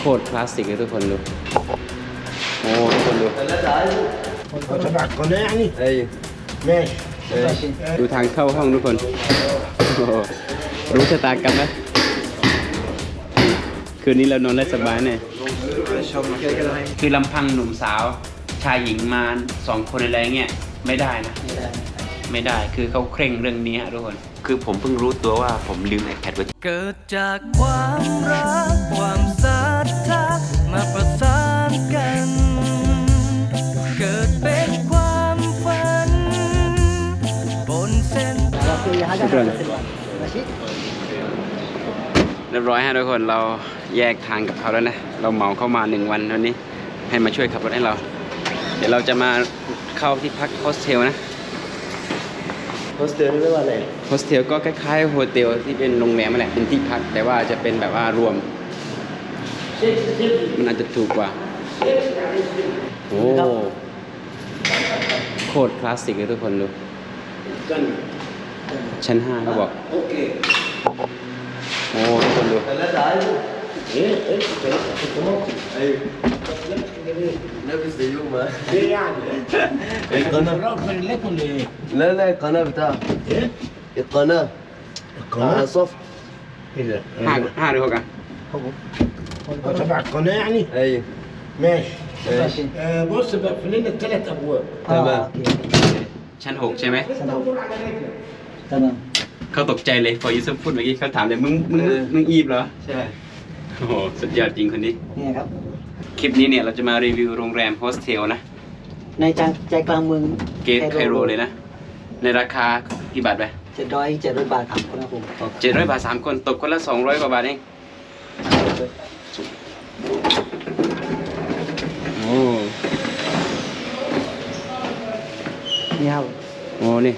โคตรคลาสสิกเลยทุกคนดู โอ้ทุกคนดู تبعكم يعني ايوه ماشي ดูทางเข้าห้องทุกคนโอ้โหรู้ชะตากรรมไหมคืนนี้เรานอนได้สบายแน่คือลำพังหนุ่มสาว ชายหญิงมาสองคนอะไรเงี้ยไม่ได้นะ ไม่ได้คือเขาเคร่งเรื่องนี้ฮะทุกคน คือผมเพิ่งรู้ตัวว่าผมลืม iPad ไว้ เกิดจากความรัก ความศรัท ้า เรียบร้อยฮะทุกคนเราแยกทางกับเขาแล้วนะ เราเหมาเข้ามาหนึ่งวันวันนี้ ให้มาช่วยขับรถให้เรา เดี๋ยวเราจะมาเข้าที่พักโฮสเทลนะ hostel นี่เรียกว่าอะไรโฮสเทลก็คล้ายๆโฮเทลที่เป็นโรงแรมนั่นแหละเป็นที่พักแต่ว่าจะเป็นแบบว่ารวม มันอาจจะถูกกว่าโอ้โคตรคลาสสิกเลยทุกคนดู ชั้นห้าเขาบอก โอ้ทุกคนดู لابس زيهم ها ليه يعني؟ القناة رافع لك ولا ايه؟ لا لا القناة بتاعها ايه؟ القناة القناة؟ على صف ايه ده؟ ห้าห้าหรือหกอ่ะ هو تبع القناة يعني؟ ايوه ماشي ماشي آه بص بقفل لنا الثلاث ابواب تمام ชั้นหกใช่ไหม دور นั้เขาตกใจเลยพอยูซุฟพูดเมื่อกี้เขาถามเลยมึงมึงมึงอีบเหรอใช่โอ้โหสุดยอดจริงคนนี้นี่ครับ คลิปนี้เนี่ยเราจะมารีวิวโรงแรมโฮสเทลนะ ในใจใจกลางเมืองเกตไคโรเลยนะ ในราคากี่บาทไปเจ็ดร้อยเจ็ดร้อยบาทสามคนนะผมเจ็ดร้อยบาทสามคนตกคนละสองร้อยกว่าบาทเองโอ้เนี่ครับโอ้นี่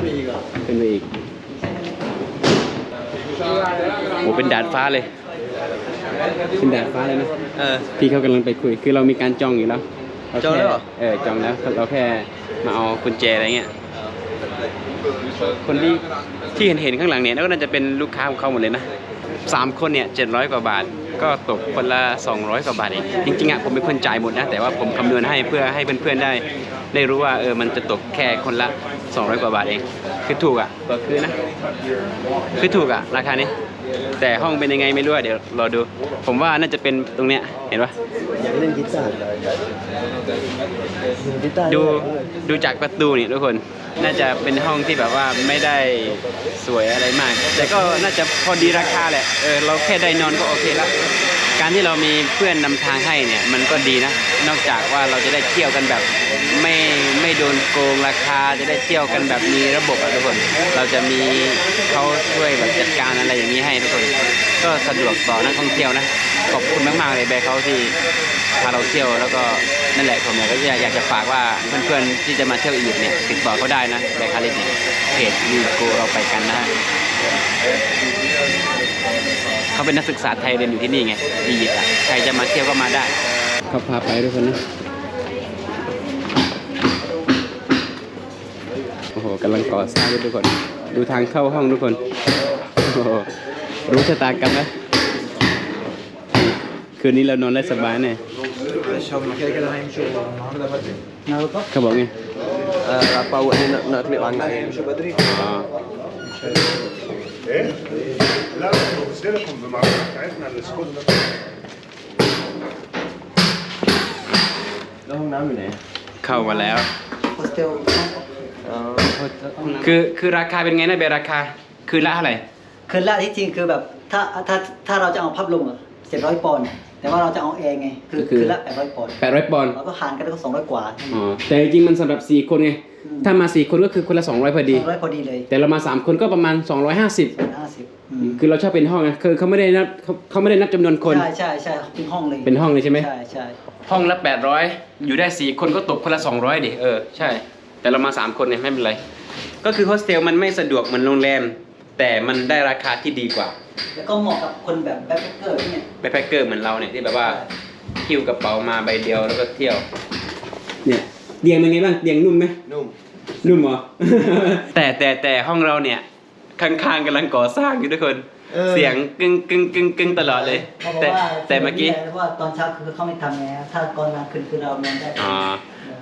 เป็นไปอีกโอ้เป็นดาดฟ้าเลยเป็นดาดฟ้าเลยนะ เออ พี่เขากำลังไปคุย คือเรามีการจองอยู่แล้วราจองแล้วเหรอค่เออ จองแล้ว เราแค่มาเอากุญแจอะไรเงี้ย คนที่ที่เห็นเห็นๆข้างหลังเนี่ยก็น่าจะเป็นลูกค้าของเขาหมดเลยนะสามคนเนี่ยเจ็ดร้อยกว่าบาท ก็ตกคนละ 200กว่าบาทเองจริงๆอะผมเป็นคนจ่ายหมดนะ แต่ว่าผมคำนวณให้เพื่อให้เพื่อนๆได้ ได้รู้ว่าเออมันจะตกแค่คนละ 200 กว่าบาทเอง คือถูกอะก็คือนะ คือถูกอะ ราคานี้ แต่ห้องเป็นยังไงไม่รู้อะเดี๋ยวรอดู ผมว่าน่าจะเป็นตรงเนี้ยเห็นปะอยากเล่นกีตาร์กีตาร์ดูดูจากประตูนี่ทุกคน น่าจะเป็นห้องที่แบบว่าไม่ได้สวยอะไรมาก แต่ก็น่าจะพอดีราคาแหละเออเราแค่ได้นอนก็โอเคละการที่เรามีเพื่อนนำทางให้เนี่ยมันก็ดีนะ นอกจากว่าเราจะได้เที่ยวกันแบบ ไม่ไม่โดนโกงราคาจะได้เที่ยวกันแบบมีระบบอะทุกคน เราจะมีเขาช่วยแบบจัดการอะไรอย่างนี้ให้ทุกคน ก็สะดวกต่อนักท่องเที่ยวนะ ขอบคุณมากๆเลยแบร์เขาที่พาเราเที่ยวแล้วก็นั่นแหละผมกก็อยากจะฝากว่าเพื่อนๆที่จะมาเที่ยวอียิปต์เนี่ยติดต่อเขาได้นะแบร์คาริสเนี่ยเพจวีโกเราไปกันนะเขาเป็นนักศึกษาไทยเรียนอยู่ที่นี่ไงอียิปต์อะใครจะมาเที่ยวก็มาได้เขาพาไปทุกคนนะโอ้โหกำลังก่อสร้างด้วยทุกคน ดูทางเข้าห้องทุกคนโอ้โห รู้ชะตากรรมไหม คืนนี้เรานอนได้สบายแน่ นะครับ เขาบอกไง آه، apa awak ni nak nak klik online อ๋อ لا بنرسلكم بمعلومات بتاعتنا السكوت ده แล้วห้องน้ำอยู่ไหน เข้ามาแล้ว โฮสเทล อ๋อ คือคือราคาเป็นไงนะเบราคา คืนละเท่าไหร่ คืนละที่จริงคือแบบถ้าถ้าถ้าเราจะเอาพับลมอะเจ็ดร้อยปอนด์แต่ว่าเราจะเอาแอร์ไง คือก็คือคืนละแปดร้อยปอนด์แปดร้อยปอนด์เราก็หารกันแล้วก็สองร้อยกว่าอ๋อแต่จริงๆมันสำหรับสี่คนไงถ้ามาสี่คนก็คือคนละสองร้อยพอดี สองร้อยพอดีเลยแต่เรามาสามคนก็ประมาณสองร้อยห้าสิบห้าสิบคือเราชอบเป็นห้องไงคือเขาไม่ได้นับเขาเขาไม่ได้นับจำนวนคน ใช่ใช่ใช่เป็นห้องเลยเป็นห้องเลยใช่ไหม ใช่ใช่ห้องละแปดร้อยอยู่ได้สี่คนก็ตกคนละสองร้อยดิเออ ใช่ แต่เรามาสามคนเนี่ยไม่เป็นไร ก็คือโฮสเทลมันไม่สะดวกเหมือนโรงแรม แต่มันได้ราคาที่ดีกว่า แล้วก็เหมาะกับคนแบบแบ็คแพคเกอร์ที่เนี่ยแบ็คแพคเกอร์เหมือนเราเนี่ยที่แบบว่าหิ้วกระเป๋ามาใบเดียวแล้วก็เที่ยว เนี่ยเตียงเป็นไงบ้างเตียงนุ่มไหมนุ่มนุ่มเหรอ แต่แต่แต่ห้องเราเนี่ยข้างๆกำลังก่อสร้างอยู่ทุกคนเออ เสียงกึ้งกึ้งกึ้งกึ้งตลอดเลย เขาบอกแต่ว่าแต่เมื่อกี้เพราะว่าตอนเช้าคือเขาไม่ทำไงถ้าก่อนกลางคืนคือเรานอนได้อ๋อ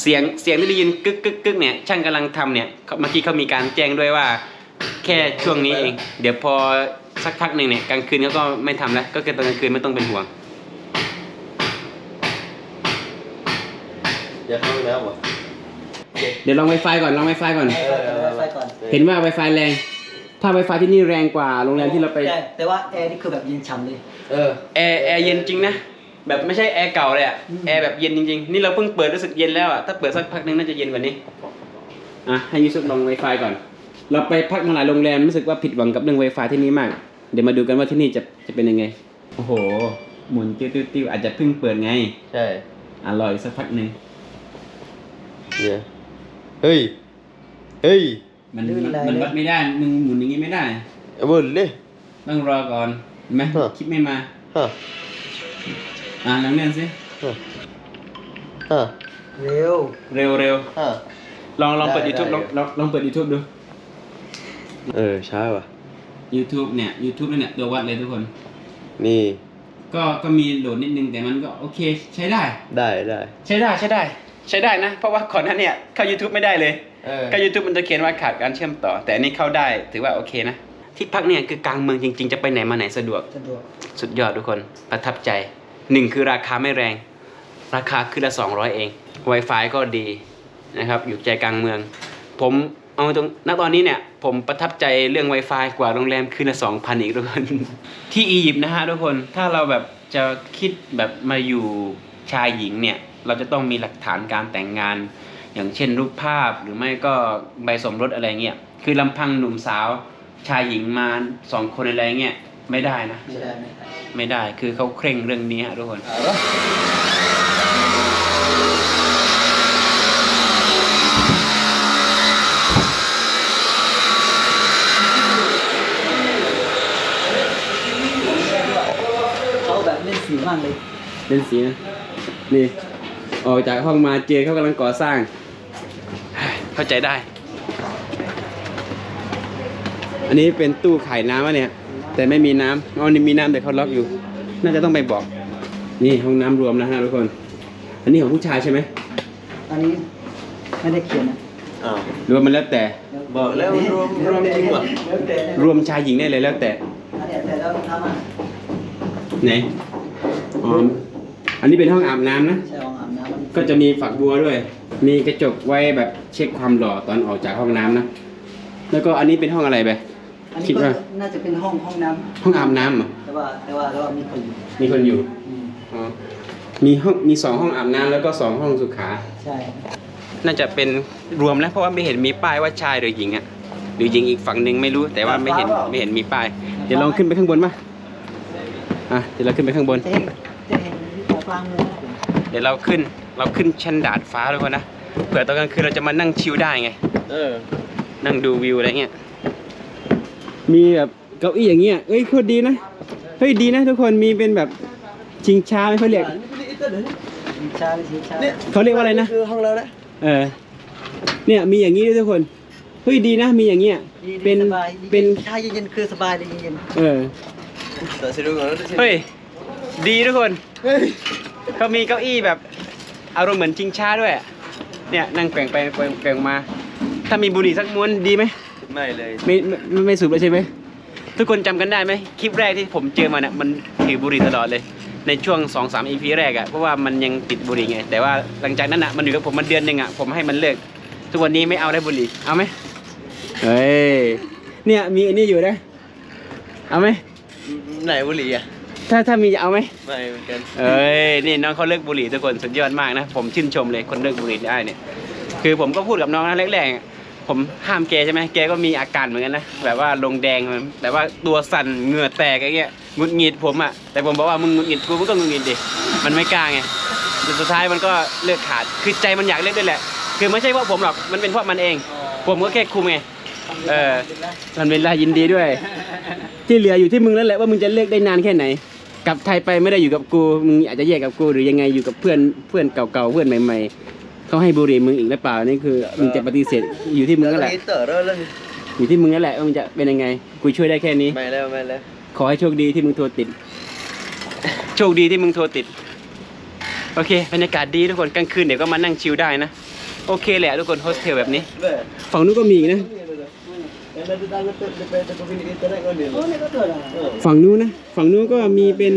เสียงเสียงที่ได้ยินกึกกึกกึกเนี่ยช่างกำลังทำเนี่ยเขาเมื่อกี้เขามีการแจ้งด้วยว่า แค่ช่วงนี้เอง เดี๋ยวพอสักพักหนึ่งเนี่ยกลางคืนเขาก็ไม่ทำแล้ว ก็คือตอนกลางคืนไม่ต้องเป็นห่วงอยากเข้าห้องน้ำเหรอเดี๋ยวลอง Wi-Fi ก่อนลอง Wi-Fi ก่อน เออเออไฟก่อนเห็นว่า Wi-Fi แรง ถ้า Wi-Fi ที่นี่แรงกว่าโรงแรมที่เราไป แต่แต่ว่าแอร์นี่คือแบบเย็นฉ่ำเลยเออ แอร์แอร์เย็นจริงนะ แบบไม่ใช่แอร์เก่าเลยอะอืมแอร์แบบเย็นจริงๆ นี่เราเพิ่งเปิดรู้สึกเย็นแล้วอะถ้าเปิดสักพักนึงน่าจะเย็นกว่านี้ อะ ให้ยูซุปลอง Wi-Fi ก่อน เราไปพักมาหลายโรงแรมรู้สึกว่าผิดหวังกับเรื่อง Wi-Fi ที่นี่มาก เดี๋ยวมาดูกันว่าที่นี่จะจะเป็นยังไง โอ้โห หมุนติ้วติ้วติ้วอาจจะเพิ่งเปิดไง ใช่อะรออีกสักพักหนึ่งเนี่ยเฮ้ย เฮ้ยมันมันวัดไม่ได้มึงหมุนอย่างงี้ไม่ได้ เอาบนเลย ต้องรอก่อนเห็นไหมฮะ คลิปไม่มา ฮะอะลองเล่นสิฮะฮะเร็ว เร็วเร็วฮะ ลองลองเปิด ได้ YouTube ได้ลองลองลองเปิด YouTube ดู เออช้าว่ะ YouTube เนี่ย YouTube เนี่ยตัววัดเลยทุกคน นี่ก็ก็มีโหลดนิดนึงแต่มันก็โอเคใช้ได้ ได้ได้ใช้ได้ใช้ได้ ใช้ได้นะ เพราะว่าก่อนหน้าเนี่ยเข้า YouTube ไม่ได้เลย เออก็ YouTube มันจะเขียนว่าขาดการเชื่อมต่อ แต่อันนี้เข้าได้ถือว่าโอเคนะ ที่พักเนี่ยคือกลางเมืองจริง ๆ จะไปไหนมาไหนสะดวก สะดวกสุดยอดทุกคนประทับใจหนึ่งคือราคาไม่แรง ราคาคือละ 200 เอง Wi-Fi ก็ดีนะครับ อยู่ใจกลางเมือง ผม เอาตรงณตอนนี้เนี่ยผมประทับใจเรื่อง Wi-Fi กว่าโรงแรมคืนละ2,000อีกทุกคน ที่อียิปต์นะฮะทุกคนถ้าเราแบบจะคิดแบบมาอยู่ชายหญิงเนี่ยเราจะต้องมีหลักฐานการแต่งงาน อย่างเช่นรูปภาพหรือไม่ก็ใบสมรสอะไรเงี้ยคือลำพังหนุ่มสาวชายหญิงมาสองคนอะไรเงี้ยไม่ได้นะ ไม่ได้ ไม่ได้ไม่ได้คือเขาเคร่งเรื่องนี้ฮะทุกคน เขาแบบเล่นสีมากเลยเล่นสีนะ นี่ ออกจากห้องมาเจอเขากำลังก่อสร้าง เข้าใจได้ อันนี้เป็นตู้ขายน้ำวะเนี่ย แต่ไม่มีน้ำอ๋อนี่มีน้ำแต่เขาล็อกอยู่ น่าจะต้องไปบอก นี่ห้องน้ำรวมนะฮะทุกคน อันนี้ของผู้ชายใช่ไหมอันนี้ไม่ได้เขียนนะอ้าวหรือว่ามันแล้วแต่ บอกแล้วรวมรวมจริงว่ะแล้วแต่นะรวมชายหญิงได้เลยแล้วแต่ อันเนี้ยแต่เราทำอะ ไหน อ๋ออันนี้เป็นห้องอาบน้ำนะ ใช่ห้องอาบน้ำมันก็จะมีฝักบัวด้วย มีกระจกไว้แบบเช็คความหล่อตอนออกจากห้องน้ำนะ แล้วก็อันนี้เป็นห้องอะไรไป อันคินี้ดก็ว่า น่าจะเป็นห้องห้องน้ห้องอาบน้ำเหรอำแต่ว่าแต่ว่าแต่ว่ามีคนอยู่มีคนอยู่ อืมอ๋อ มีห้องมีสองห้องอาบน้ำแล้วก็สองห้องสุขา ใช่ น่าจะเป็นรวมแล้วเพราะว่าไม่เห็นมีป้ายว่าชายหรือหญิงอะหรือหญิงอีกฝั่งหนึ่งไม่รู้แต่ว่าไม่เห็นไม่เห็นมีป้าย เดี๋ยวลองขึ้นไปข้างบนป่ะ อะเดี๋ยวเราขึ้นไปข้างบน จะเห็นจะเห็นของกลางเมืองนะผมเดี๋ยวเราขึ้นเราขึ้นชั้นดาดฟ้าทุกคนนะเผื่อตอนกลางคืนเราจะมานั่งชิลได้ไง เออ นั่งดูวิวอะไรเงี้ย มีแบบเก้าอี้อย่างเงี้ยเอ้ยโคตรดีนะ เฮ้ยดีนะทุกคนมีเป็นแบบชิงช้าไหมเขาเรียกสีชาเลยสีชาเขาเรียกว่าอะไรนะ คือห้องเรานะเออ เนี่ยมีอย่างนี้ด้วยทุกคน เฮ้ยดีนะมีอย่างเงี้ยดีดีเป็นสบายเป็น ชาเย็นๆคือสบายเลยเย็นเออ แต่สิดูก่อนนะเฮ้ย ดีทุกคนเขามีเก้าอี้แบบอารมณ์เหมือนชิงช้าด้วยอะเนี่ยนั่งแกว่งไปแกว่งแกว่งมา ถ้ามีบุหรี่สักม้วนดีไหมไม่เลยไม่ไม่ไม่ไม่สูบเลยใช่ไหมทุกคนจำกันได้ไหมคลิปแรกที่ผมเจอมาเนี่ยมันถือบุหรี่ตลอดเลย ในช่วง2อสามอีพีแรกอะเพราะว่ามันยังติดบุหรี่ไง แต่ว่าหลังจากนั้นอะมันอยู่กับผมมันเดือนหนึ่งอะผมให้มันเลิกทุกวันนี้ไม่เอาได้บุหรี่เอาไหมเฮ้ยเนี่ยมีอันนี้อยู่นะเอาไหม ไหนบุหรี่อะถ้าถ้ามีจะเอาไหมไม่เหมือนกันเอ้ยนี่น้องเขาเลิกบุหรี่ทุกคนสุดยอดมากนะ ผมชื่นชมเลยคนเลิกบุหรี่ได้เนี่ย คือผมก็พูดกับน้องนะแรกๆอะผมห้ามแกใช่ไหมแกก็มีอาการเหมือนกันนะแบบว่าลงแดงแบบว่าตัวสั่นเหงื่อแตกอะไรเงี้ยหงุดหงิดผมอะแต่ผมบอกว่ามึงหงุดหงิดกูมึงก็หงุดหงิดดิมันไม่กล้าไงแต่สุดท้ายมันก็เลิกขาดคือใจมันอยากเลิกด้วยแหละ คือไม่ใช่เพราะผมหรอกมันเป็นเพราะมันเอง ผมก็แค่คุมไงเออมันเป็นลายินดีด้วย ที่เหลืออยู่ที่มึงแล้วแหละว่ามึงจะเลิกได้นานแค่ไหนกลับไทยไปไม่ได้อยู่กับกูมึงอาจจะแยกกับกูหรือยังไงอยู่กับเพื่อนเพื่อนเก่าๆเพื่อนใหม่ๆเขาให้บุหรี่มึงอีกหรือเปล่านี่คือมึงจะปฏิเสธอยู่ที่มึงนั่นแหละเต๋อแล้วเลยอยู่ที่มึงนั่นแหละว่ามึงจะเป็นยังไงกูช่วยได้แค่นี้ไม่แล้วไม่แล้วกขอให้โชคดีที่มึงโทรติด โชคดีที่มึงโทรติด โอเคบรรยากาศดีทุกคนกลางคืนเดี๋ยวก็มานั่งชิลได้นะ โอเคแหละทุกคนโฮสเทลแบบนี้ ฝั่งนู้นก็มีอีกนะ ฝั่งนู้นนะ ฝั่งนู้นก็มีเป็น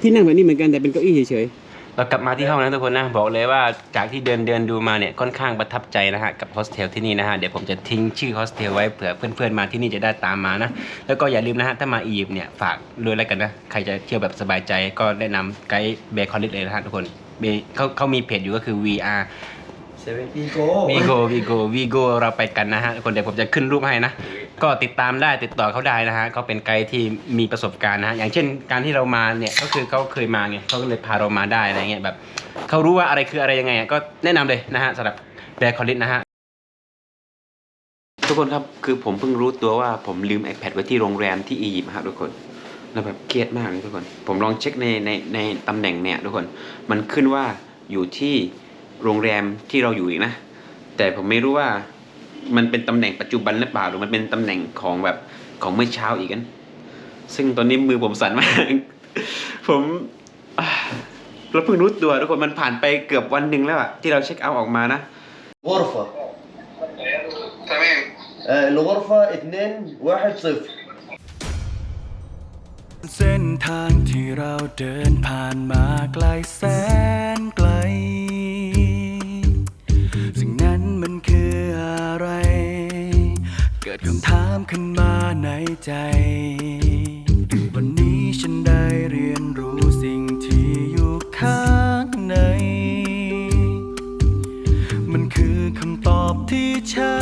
ที่นั่งแบบนี้เหมือนกันแต่เป็นเก้าอี้เฉยๆ เรากลับมาที่ห้องนะทุกคนนะ บอกเลยว่าจากที่เดินเดินดูมาเนี่ยค่อนข้างประทับใจนะฮะกับโฮสเทลที่นี่นะฮะ เดี๋ยวผมจะทิ้งชื่อโฮสเทลไว้เผื่อเพื่อนๆมาที่นี่จะได้ตามมานะ แล้วก็อย่าลืมนะฮะ ถ้ามาอียิปต์เนี่ยฝากด้วยแล้วกันนะ ใครจะเที่ยวแบบสบายใจก็แนะนำไกด์เบคอนลิสเลยนะฮะทุกคนเบเขาเขามีเพจอยู่ก็คือ VR Seven Pico. วีโกวีโกวีโกเราไปกันนะฮะทุกคนเดี๋ยวผมจะขึ้นรูปให้นะ ก็ติดตามได้ติดต่อเขาได้นะฮะเขาเป็นไกด์ที่มีประสบการณ์นะฮะอย่างเช่นการที่เรามาเนี่ยก็คือเขาเคยมาไงเขาก็เลยพาเรามาได้อะไรเงี้ยแบบเขารู้ว่าอะไรคืออะไรยังไงอะก็แนะนำเลยนะฮะสำหรับแบร์คอลิสนะฮะ ทุกคนครับคือผมเพิ่งรู้ตัวว่าผมลืม iPad ไว้ที่โรงแรมที่อียิปต์ครับทุกคนแล้วแบบเครียดมากเลยทุกคน ผมลองเช็คในในในตำแหน่งเนี่ยทุกคน มันขึ้นว่าอยู่ที่ โรงแรมที่เราอยู่อีกนะ แต่ผมไม่รู้ว่ามันเป็นตำแหน่งปัจจุบันหรือเปล่า หรือมันเป็นตำแหน่งของแบบของเมื่อเช้าอีกกัน ซึ่งตอนนี้มือผมสั่นมาก ผมอ่าเราเพิ่งรู้ตัวทุกคนมันผ่านไปเกือบวันหนึ่งแล้วอะที่เราเช็คเอาท์ออกมานะ غرفة. تمام آه، الغرفة اثنين واحد صفر. เส้นทางที่เราเดินผ่านมาไกลแสนไกล สิ่งนั้นมันคืออะไร เกิดคำถามขึ้นมาในใจ วันนี้ฉันได้เรียนรู้สิ่งที่อยู่ข้างใน มันคือคำตอบที่ใช่